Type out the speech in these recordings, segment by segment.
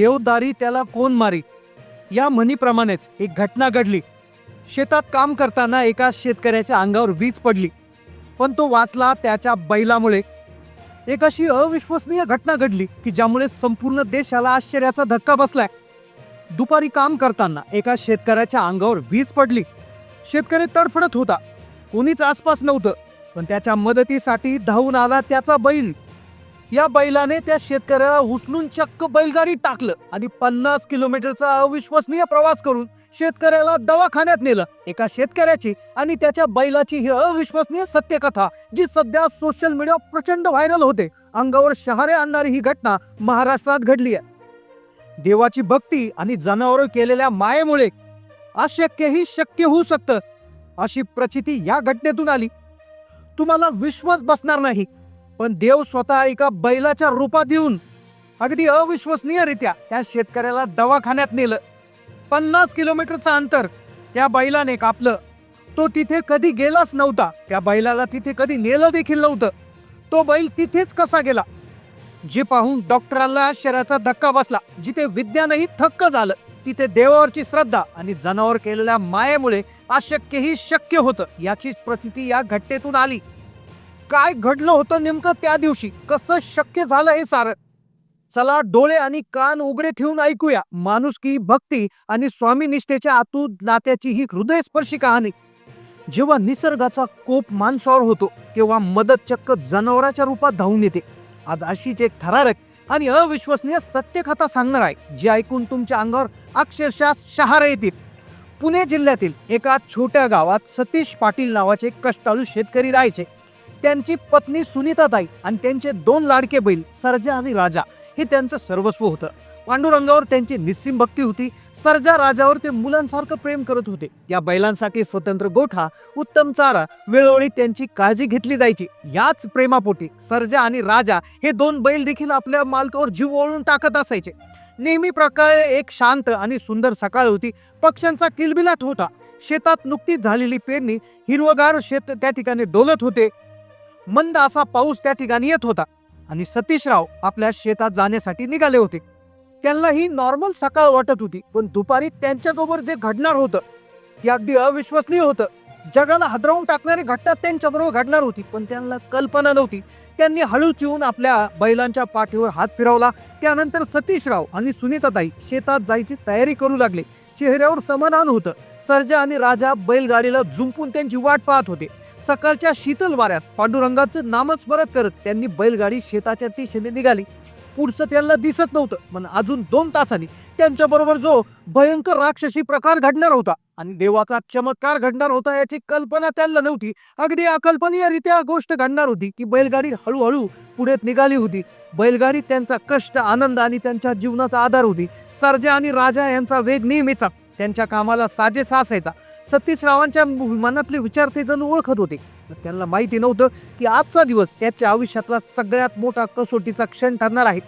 देवदारी त्याला कोण मारी? या म्हणीप्रमाणेच एक घटना घडली. शेतात काम करताना एका शेतकऱ्याच्या अंगावर वीज पडली. पण तो वाचला त्याच्या बैलामुळे. एक अशी अविश्वसनीय घटना घडली की ज्यामुळे संपूर्ण देशाला आश्चर्याचा धक्का बसलाय. दुपारी काम करताना एका शेतकऱ्याच्या अंगावर वीज पडली. शेतकरी तडफडत होता. कोणीच आसपास नव्हतं. पण त्याच्या मदतीसाठी धावून आला त्याचा बैल. या बैलाने त्या शेतकऱ्याला उचलून चक्क बैलगाडी टाकलं आणि पन्नास किलोमीटरचा अविश्वसनीय प्रवास करून शेतकऱ्याला दवाखान्यात नेलं. एका शेतकऱ्याची आणि त्याच्या बैलाची ही अविश्वसनीय सत्यकथा जी सध्या सोशल मीडिया प्रचंड व्हायरल होते. अंगावर शहारे आणणारी ही घटना महाराष्ट्रात घडली आहे. देवाची भक्ती आणि जनावर केलेल्या मायेमुळे अशक्यही शक्य होऊ शकतं अशी प्रचिती या घटनेतून आली. तुम्हाला विश्वास बसणार नाही. पण देव स्वतः एका बैलाच्या रूपात येऊन अगदी अविश्वसनीयरित्या त्या शेतकऱ्याला दवाखान्यात नेलं. पन्नास किलोमीटरचं अंतर त्या बैलाने कापलं. तो तिथे कधी गेलाच नव्हता. त्या बैलाला तिथे कधी नेलं देखील नव्हतं. तो बैल तिथेच कसा गेला? जे पाहून डॉक्टरांना शरीराचा धक्का बसला. जिथे विज्ञानही थक्क झालं तिथे देवावरची श्रद्धा आणि जनावर केलेल्या मायेमुळे अशक्यही शक्य होतं. याची प्रचिती या घटनेतून आली. काय घडलं होतं नेमकं त्या दिवशी? कसं शक्य झालं हे सारं? चला डोळे आणि कान उघडे ठेवून ऐकूया. माणुसकी भक्ती आणि स्वामीनिष्ठेच्या आतून नात्याची ही हृदयस्पर्शी कहाणी. जेव्हा निसर्गाचा कोप माणसावर होतो तेव्हा मदत चक्क जनावराच्या रूपात धावून येते. आज अशीच एक थरारक आणि अविश्वसनीय सत्यकथा सांगणार आहे जी ऐकून तुमच्या अंगावर अक्षरशः शहारे येतील. पुणे जिल्ह्यातील एका छोट्या गावात सतीश पाटील नावाचे कष्टाळू शेतकरी राहायचे. त्यांची पत्नी सुनीताताई आणि त्यांचे दोन लाडके बैल सरजा आणि राजा हे त्यांचं सर्वस्व होतं. पांडुरंगावर त्यांची निस्सीम भक्ती होती. सरजा राजावर ते मुलांसारखं प्रेम करत होते. या बैलांसाठी स्वतंत्र गोठा उत्तम चारा वेळोवेळी त्यांची काळजी घेतली जायची. याच प्रेमापोटी सरजा आणि राजा हे दोन बैल देखील आपल्या मालकावर जीव ओळून टाकत असायचे. नेहमी प्रकारे एक शांत आणि सुंदर सकाळ होती. पक्ष्यांचा किलबिलाट होता. शेतात नुकतीच झालेली पेरणी हिरवगार शेत त्या ठिकाणी डोलत होते. मंद असा पाऊस त्या ठिकाणी येत होता. आणि सतीशराव आपल्या शेतात जाण्यासाठी निघाले होते. त्यांना ही नॉर्मल सकाळ वाटत होती पण दुपारी त्यांच्याबरोबर जे घडणार होतं ते अगदी अविश्वसनीय होतं. जगाला हादरवून टाकणारी घटना त्यांच्याबरोबर घडणार होती पण त्यांना कल्पना नव्हती. त्यांनी हळूच येऊन आपल्या बैलांच्या पाठीवर हात फिरवला. त्यानंतर सतीशराव आणि सुनीताताई शेतात जायची तयारी करू लागले. चेहऱ्यावर समाधान होतं. सर्जा आणि राजा बैलगाडीला झुंपून त्यांची वाट पाहत होते. सकाळच्या शीतल वाऱ्यात पांडुरंगाचं नामस्मरण करत त्यांनी बैलगाडी शेताच्या दिशेने निघाली. पुढचं त्यांना दिसत नव्हतं पण अजून दोन तासांनी त्यांच्याबरोबर जो भयंकर राक्षसी प्रकार घडणार होता आणि देवाचा चमत्कार घडणार होता याची कल्पना त्यांना नव्हती. अगदी अकल्पनीयरित्या गोष्ट घडणार होती की बैलगाडी हळूहळू पुढे निघाली होती. बैलगाडी त्यांचा कष्ट आनंद आणि त्यांच्या जीवनाचा आधार होती. सरजा आणि राजा यांचा वेग नेहमीचा. त्यांच्या कामाला साजेसा असायचा सतीशरावांच्या मनातले विचार ते जण ओळखत होते. त्यांना माहिती नव्हतं की आजचा दिवस त्याच्या आयुष्यातला सगळ्यात मोठा कसोटीचा क्षण ठरणार आहे.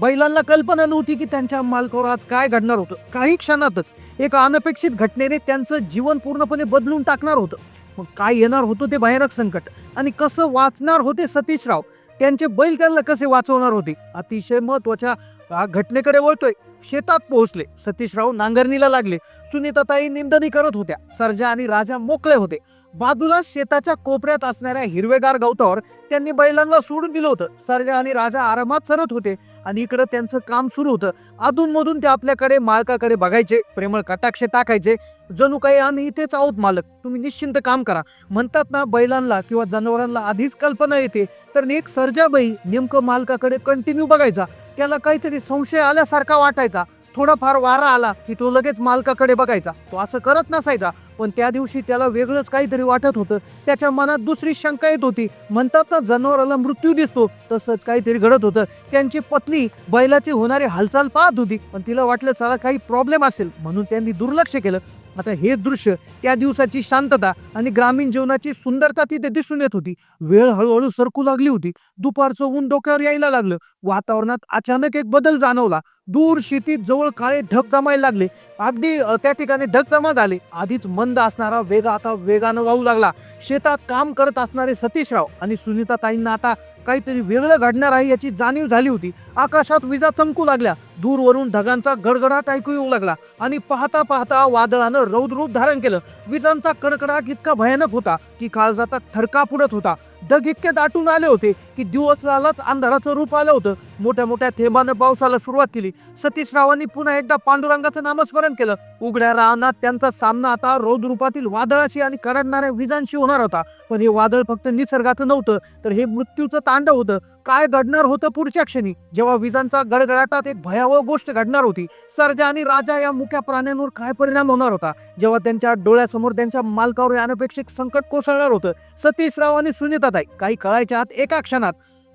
बैलांना कल्पना नव्हती की त्यांच्या मालकावर आज काय घडणार होतं. काही क्षणातच एका अनपेक्षित घटनेने त्यांचं जीवन पूर्णपणे बदलून टाकणार होतं. मग काय येणार होतं ते भयानक संकट. आणि कसं वाचणार होते सतीशराव त्यांचे बैल त्यांना कसे वाचवणार होते? अतिशय महत्त्वाच्या घटनेकडे वळतोय. शेतात पोहोचले. सतीशराव नांगरणीला लागले. सुनीताताई निंदनी करत होत्या. सर्जा आणि राजा मोकळे होते. बाजूला शेताच्या कोपऱ्यात असणाऱ्या हिरवेगार गवतावर त्यांनी बैलांना सोडून दिलं होतं. सर्जा आणि राजा आरामात सरत होते आणि इकडं त्यांचं काम सुरू होतं. अधूनमधून ते आपल्याकडे मालकाकडे बघायचे प्रेमळ कटाक्षे टाकायचे. जणू काही आम्ही इथेच आहोत मालक. तुम्ही निश्चिंत काम करा. म्हणतात ना बैलांना किंवा जनावरांना आधीच कल्पना येते. तर एक सर्जाबाई नेमकं मालकाकडे कंटिन्यू बघायचा. त्याला काहीतरी संशय आल्यासारखा वाटायचा. थोडाफार वारा आला की तो लगेच मालकाकडे बघायचा. तो असं करत नसायचा पण त्या दिवशी त्याला वेगळंच काहीतरी वाटत होतं. त्याच्या मनात दुसरी शंका येत होती. म्हणतात ना जनावराला मृत्यू दिसतो. तसंच काहीतरी घडत होतं. त्यांची पत्नी बैलाची होणारी हालचाल पाहत होती. पण तिला वाटलं चला काही प्रॉब्लेम असेल. म्हणून त्यांनी दुर्लक्ष केलं. आता हे दृश्य त्या दिवसाची शांतता आणि ग्रामीण जीवनाची सुंदरता तिथे दिसून येत होती. वेळ हळूहळू सरकू लागली होती. दुपारचं ऊन डोक्यावर यायला लागलं. वातावरणात अचानक एक बदल जाणवला. दूर शेतीत जवळ काळे ढग जमायला लागले. अगदी त्या ठिकाणी ढग जमा झाले. आधीच मंद असणारा वेग आता वेगानं वाहू लागला. शेतात काम करत असणारे सतीशराव आणि सुनीताताईंना आता काहीतरी वेगळं घडणार आहे याची जाणीव झाली होती. आकाशात विजा चमकू लागल्या. दूरवरून ढगांचा गडगडाट ऐकू येऊ लागला आणि पाहता पाहता वादळानं रौद्रूप धारण केलं. विजांचा कडकडाट इतका भयानक होता की काळजाचा थरका पुढत होता. ढग इतके दाटून आले होते की दिवसालाच अंधाराचं रूप आलं होतं. मोठ्या मोठ्या थेंबानं पावसाला सुरुवात केली. सतीश रावांनी पुन्हा एकदा पांडुरंगाचं नामस्मरण केलं. उघड्या रानात त्यांचा सामना आता रौद रूपातील वादळाशी आणि करडणाऱ्या विजांशी होणार होता. पण हे वादळ फक्त निसर्गाचं नव्हतं तर हे मृत्यूचं तांडव होतं. काय घडणार होतं पुढच्या क्षणी? जेव्हा विजांचा गडगडाटात एक भयावह गोष्ट घडणार होती सरजा आणि राजा या मुक्या प्राण्यांवर काय परिणाम होणार होता? जेव्हा त्यांच्या डोळ्यासमोर त्यांच्या मालकावर अनपेक्षित संकट कोसळणार होतं सतीशराव आणि सुनीताताई काही कळायच्या आत एका क्षणात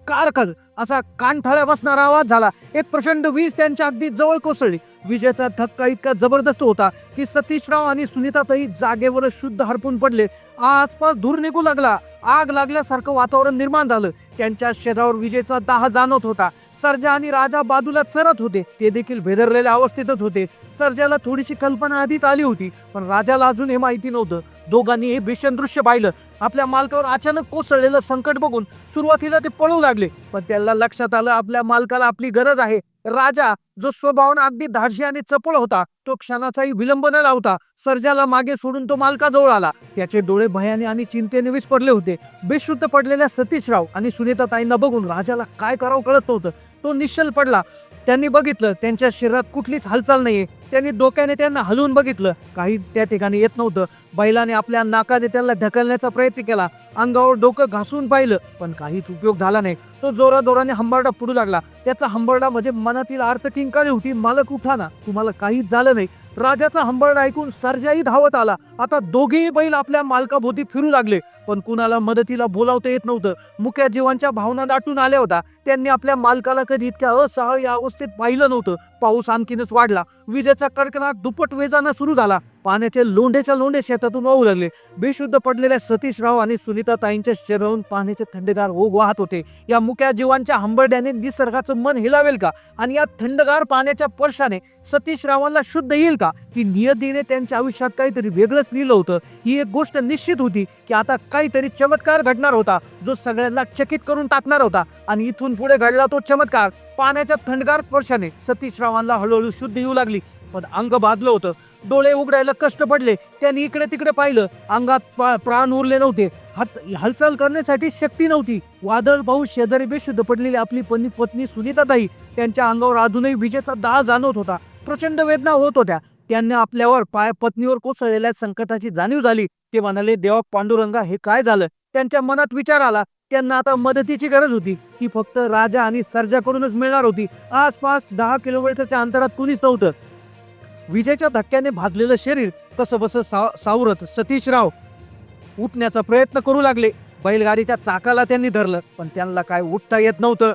कारखल असा कानठाळ्या बसणारा आवाज झाला. एक प्रचंड वीज त्यांच्या अगदी जवळ कोसळली. विजेचा धक्का इतका जबरदस्त होता की सतीशराव आणि सुनीतातही जागेवर शुद्ध हरपून पडले. आसपास धूर निघू लागला. आग लागल्यासारखं वातावरण निर्माण झालं. त्यांच्या शरीरावर विजेचा दाह जाणवत होता. सर्जा आणि राजा बाजूला चरत होते. ते देखील भेदरलेल्या अवस्थेतच होते. सर्जाला थोडीशी कल्पना आधीच आली होती पण राजाला अजून हे माहिती नव्हतं. दोघांनी हे भीषण दृश्य पाहिलं. आपल्या मालकावर अचानक कोसळलेलं संकट बघून सुरुवातीला ते पळू लागले. पण त्याला लक्षात आलं आपल्या मालकाला आपली गरज आहे. राजा जो स्वभावानं अगदी धाडशी आणि चपळ होता तो क्षणाचाही विलंब न लावता सर्जाला मागे सोडून तो मालकाजवळ आला. त्याचे डोळे भयाने आणि चिंतेने विस्पडले होते. बेशुद्ध पडलेल्या सतीशराव आणि सुनीताताईंना बघून राजाला काय करावं कळत नव्हतं. तो निश्चल पडला. त्यांनी बघितलं त्यांच्या शरीरात कुठलीच हालचाल नाहीये. त्यांनी डोक्याने त्यांना हलवून बघितलं. काहीच त्या ठिकाणी येत नव्हतं. बैलाने आपल्या नाकाने त्यांना ढकलण्याचा प्रयत्न केला. अंगावर डोकं घासून पाहिलं पण काहीच उपयोग झाला नाही. तो जोराजोराने हंबरडा पुढू लागला. त्याचा हंबरडा म्हणजे मनातील अर्थ किंकाळी होती. मालक उठा ना तुम्हाला काहीच झालं नाही. राजाचा हंबरडा ऐकून सर्जाही धावत आला. आता दोघेही बैल आपल्या मालकाभोवती फिरू लागले. पण कुणाला मदतीला बोलावता येत नव्हतं. मुख्या जीवांच्या भावना दाटून आल्या होत्या. त्यांनी आपल्या मालकाला कधी इतक्या असहाय्य अवस्थेत पाहिलं नव्हतं. पाऊस आणखीनच वाढला. विजेचा कडकडाट दुप्पट वेजानं सुरू झाला. पाण्याचे लोंढेच्या लोंढे शेतातून वाहू लागले. बेशुद्ध पडलेल्या सतीशराव आणि सुनीताताईंच्या शरीरावरून पाण्याचे थंडगार ओघ वाहत होते. या मुक्या जीवांच्या हंबरड्याने निसर्गाचं मन हिलावेल का? आणि या थंडगार पाण्याच्या स्पर्शाने सतीशरावांना शुद्ध येईल का? की नियतीने त्यांच्या आयुष्यात काहीतरी वेगळंच लिहिलं होतं. ही एक गोष्ट निश्चित होती की आता काहीतरी चमत्कार घडणार होता जो सगळ्यांना चकित करून टाकणार होता. आणि इथून पुढे घडला तो चमत्कार. पाण्याच्या थंडगार स्पर्शाने सतीशरावांना हळूहळू शुद्ध येऊ लागली. पण अंग बाधलं होतं. डोळे उघडायला कष्ट पडले. त्यांनी इकडे तिकडे पाहिलं. अंगात प्राण उरले नव्हते. हात हालचाल करण्यासाठी शक्ती नव्हती. वादळ पाहून शेजारी बेशुद्ध पडलेली आपली पत्नी पत्नी सुनीताताई त्यांच्या अंगावर अजूनही विजेचा दाह जाणवत होता. प्रचंड वेदना होत होत्या. त्यांना आपल्यावर पाय पत्नीवर कोसळलेल्या संकटाची जाणीव झाली. ते म्हणाले देवा पांडुरंगा हे काय झालं? त्यांच्या मनात विचार आला. त्यांना आता मदतीची गरज होती. ती फक्त राजा आणि सर्जाकडूनच मिळणार होती. आसपास दहा किलोमीटरच्या अंतरात कुणीच नव्हतं. विजेच्या धक्क्याने भाजलेलं शरीर कसं बसं सा सावरत सतीशराव उठण्याचा प्रयत्न करू लागले. बैलगाडीच्या चाकाला त्यांनी धरलं पण त्यांना काय उठता येत नव्हतं.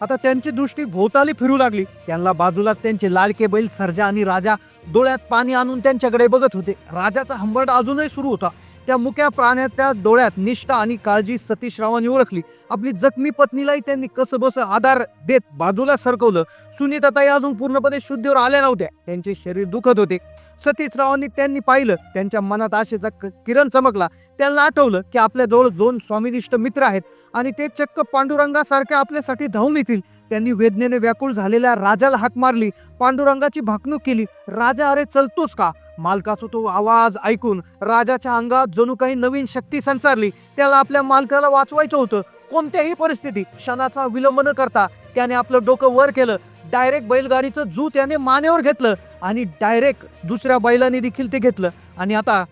आता त्यांची दृष्टी भोवताली फिरू लागली. त्यांना बाजूलाच त्यांचे लाडके बैल सर्जा आणि राजा डोळ्यात पाणी आणून त्यांच्याकडे बघत होते. राजाचा हंबरडा अजूनही सुरू होता. त्या मुक्या प्राण्याच्या डोळ्यात निष्ठा आणि काळजी सतीशरावांनी ओळखली. आपली जखमी पत्नीलाही त्यांनी कसं बस आधार देत बाजूला सरकवलं. सुनीताताई अजून पूर्णपणे शुद्धीवर आल्या नव्हत्या. त्यांचे शरीर दुखत होते. सतीशरावांनी त्यांनी पाहिलं त्यांच्या मनात आशेचा किरण चमकला. त्यांना आठवलं की आपल्या जवळ दोन स्वामिनिष्ठ मित्र आहेत आणि ते चक्क पांडुरंगासारखे आपल्यासाठी धावून येतील. त्यांनी वेदनेने व्याकुळ झालेल्या राजाला हाक मारली पांडुरंगाची भाकणूक केली. राजा अरे चलतोस का? मालकाचा तो आवाज ऐकून राजाच्या अंगात जणू काही नवीन शक्ती संचारली. त्याला आपल्या मालकाला वाचवायचं होतं. कोणत्याही परिस्थितीत क्षणाचा विलंब न करता त्याने आपलं डोकं वर केलं. डायरेक्ट बैलगाडीचं जू त्याने मानेवर घेतलं आणि डायरेक्ट दुसऱ्या बैलाने देखील ते घेतलं. आणि आता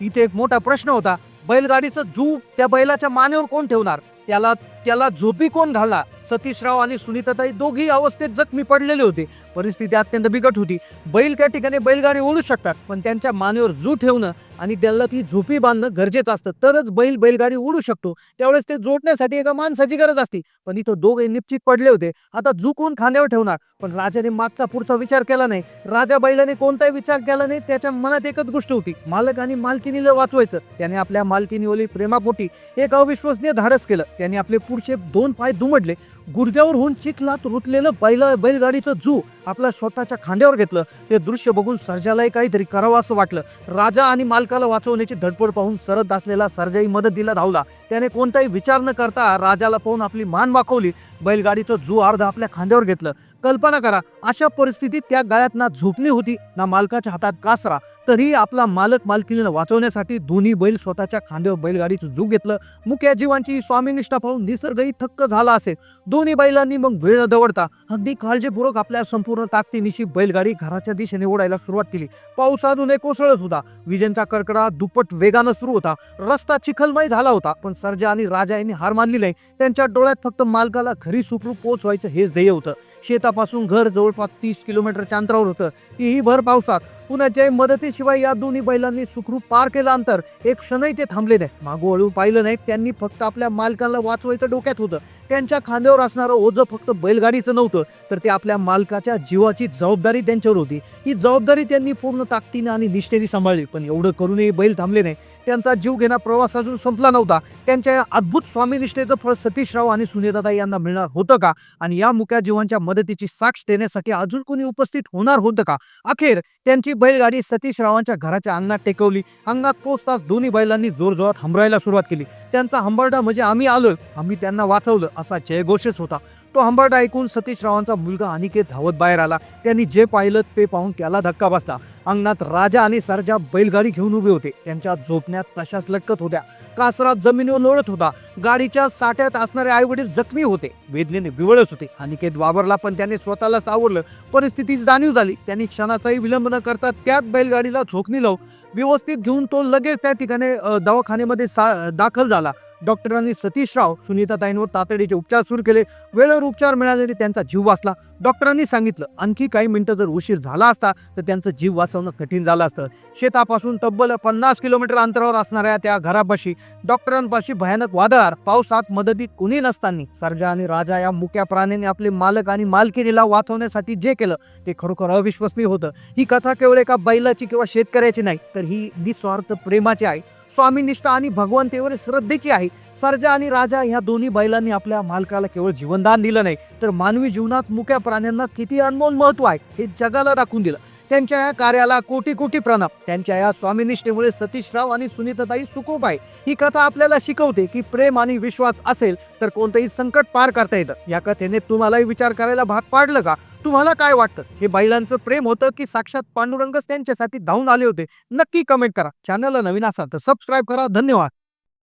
इथे एक मोठा प्रश्न होता बैलगाडीचं जू त्या बैलाच्या मानेवर कोण ठेवणार? त्याला त्याला झोपी कोण घाला? सतीशराव आणि सुनीताताई दोघी अवस्थेत जखमी पडलेले होते. परिस्थिती अत्यंत बिकट होती. बैल त्या ठिकाणी बैलगाडी ओढू शकतात पण त्यांच्या मानेवर जू ठेवणं आणि त्याला ती झोपी बांधणं गरजेचं असतं. तरच बैल बैलगाडी ओढू शकतो. त्यावेळेस ते जोडण्यासाठी एका माणसाची गरज असते. पण इथं दोघे निश्चित पडले होते. आता जू कोण खांद्यावर ठेवणार? पण राजाने मागचा पुढचा विचार केला नाही. राजा बैलाने कोणताही विचार केला नाही त्याच्या मनात एकच गोष्ट होती. मालक आणि मालकिनीला वाचवायचं. त्याने आपल्या मालकिनीवरील प्रेमापोटी एक अविश्वसनीय धाडस केलं. त्याने आपले पुढचे दोन पाय दुमडले. गुर्द्यावर होऊन चिखलात रुतलेलं बैला बैलगाडीचं जू आपल्या स्वतःच्या खांद्यावर घेतलं. ते दृश्य बघून सर्जालाही काहीतरी करावं असं वाटलं. राजा आणि मालकाला वाचवण्याची धडपड पाहून सरत असलेला सर्जाही मदतीला धावला. त्याने कोणताही विचार न करता राजाला पाहून आपली मान वाकवली. बैलगाडीचं जू अर्ध आपल्या खांद्यावर घेतलं. कल्पना करा अशा परिस्थितीत त्या गळ्यात ना झोपणी होती ना मालकाच्या हातात कासरा. तरी आपला मालक मालकीला वाचवण्यासाठी दोन्ही बैल स्वतःच्या खांद्यावर बैलगाडीचं जू घेतलं. मुख्या जीवांची स्वामीनिष्ठा पाहून निसर्गही थक्क झाला असेल. दोन्ही बैलांनी मग वेळ दवडता अगदी काळजीपूर्वक आपल्या संपूर्ण ताकदीनिशी बैलगाडी घराच्या दिशेने ओढायला सुरुवात केली. पाऊस अजूनही कोसळत होता. विजेंचा कडकडा दुप्पट वेगानं सुरू होता. रस्ता चिखलमय झाला होता. पण सर्जा आणि राजा यांनी हार मानली नाही. त्यांच्या डोळ्यात फक्त मालकाला घरी सुखरूप पोहोचवायचं हेच ध्येय होतं. शेतापासून घर जवळपास तीस किलोमीटरच्या अंतरावर होतं. तीही भर पावसात. पुण्याच्या मदतीशिवाय या दोन्ही बैलांनी सुखरूप पार केलं अंतर. एक क्षणही ते थांबले नाही मागो हळू पाहिलं नाही त्यांनी फक्त आपल्या मालकाला वाचवायचं डोक्यात होतं. त्यांच्या खांद्यावर असणारं ओझं फक्त बैलगाडीचं नव्हतं. तर ते आपल्या मालकाच्या जीवाची जबाबदारी त्यांच्यावर होती. ही जबाबदारी त्यांनी पूर्ण ताकदीने आणि निष्ठेने सांभाळली. पण एवढं करूनही बैल थांबले नाही त्यांचा जीव घेणा प्रवास अजून संपला नव्हता. त्यांच्या या अद्भुत स्वामीनिष्ठेचं फळ सतीशराव आणि सुनीताता यांना मिळणार होतं का? आणि या मुक्या जीवांच्या मदतीची साक्ष देण्यासाठी अजून कोणी उपस्थित होणार होतं का? अखेर त्यांची बैलगाडी सतीशरावांच्या घराच्या अंगणात टेकवली. अंगणात पोचताच दोन्ही बैलांनी जोरजोरात हंबरायला सुरुवात केली. त्यांचा हंबरडा म्हणजे आम्ही आलोय. आम्ही त्यांना वाचवलं असा जयघोषच होता. तो हंबरडा ऐकून सतीशरावांचा मुलगा अनिकेत धावत बाहेर आला. त्यांनी जे पाहिलं ते पाहून त्याला धक्का बसला. अंगणात राजा आणि सरजा बैलगाडी घेऊन उभे होते. त्यांच्या झोपण्यात तशाच लटकत होत्या. कासरा जमिनीवर लोळत होता. गाडीच्या साठ्यात असणारे आईवडील जखमी होते. वेदनेने बिवळत होते. अनिकेत वावरला पण त्याने स्वतःला सावरलं. परिस्थितीची जाणीव झाली. त्यांनी क्षणाचाही विलंब न करता त्याच बैलगाडीला झोकणी लावून व्यवस्थित घेऊन तो लगेच त्या ठिकाणी दवाखान्यामध्ये सा दाखल झाला. डॉक्टरांनी सतीशराव सुनीताताईंवर तातडीचे उपचार सुरू केले. वेळेवर उपचार मिळाल्याने त्यांचा जीव वाचला. डॉक्टरांनी सांगितलं आणखी काही मिनिटं जर उशीर झाला असता तर त्यांचं जीव वाचवणं कठीण झालं असतं. शेतापासून तब्बल पन्नास किलोमीटर अंतरावर असणाऱ्या त्या घरापाशी डॉक्टरांपाशी भयानक वादळार पावसात मदतीत कुणी नसताना सरजा आणि राजा या मुक्या प्राण्याने आपले मालक आणि मालकिनीला वाचवण्यासाठी जे केलं ते खरोखर अविश्वसनीय होतं. ही कथा केवळ एका बैलाची किंवा शेतकऱ्याची नाही तर ही निस्वार्थ प्रेमाची आहे. स्वामीनिष्ठा आणि भगवंतेवर श्रद्धेची आहे. सर्जा आणि राजा ह्या दोन्ही बैलांनी आपल्या मालकाला केवळ जीवनदान दिलं नाही तर मानवी जीवनात मुक्या प्राण्यांना किती अनमोल महत्त्व आहे हे जगाला दाखवून दिलं. त्यांच्या या कार्याला कोटी कोटी प्रणाम. त्यांच्या या स्वामीनिष्ठेमुळे सतीशराव आणि सुनीताताई सुखोप आहे. ही कथा आपल्याला शिकवते की प्रेम आणि विश्वास असेल तर कोणतंही संकट पार करता येतं. या कथेने तुम्हालाही विचार करायला भाग पाडलं का? तुम्हाला काय वाटतं? हे बैलांचं प्रेम होतं की साक्षात पांडुरंगच त्यांच्यासाठी धावून आले होते? नक्की कमेंट करा. चॅनलला नवीन असाल तर सबस्क्राईब करा. धन्यवाद.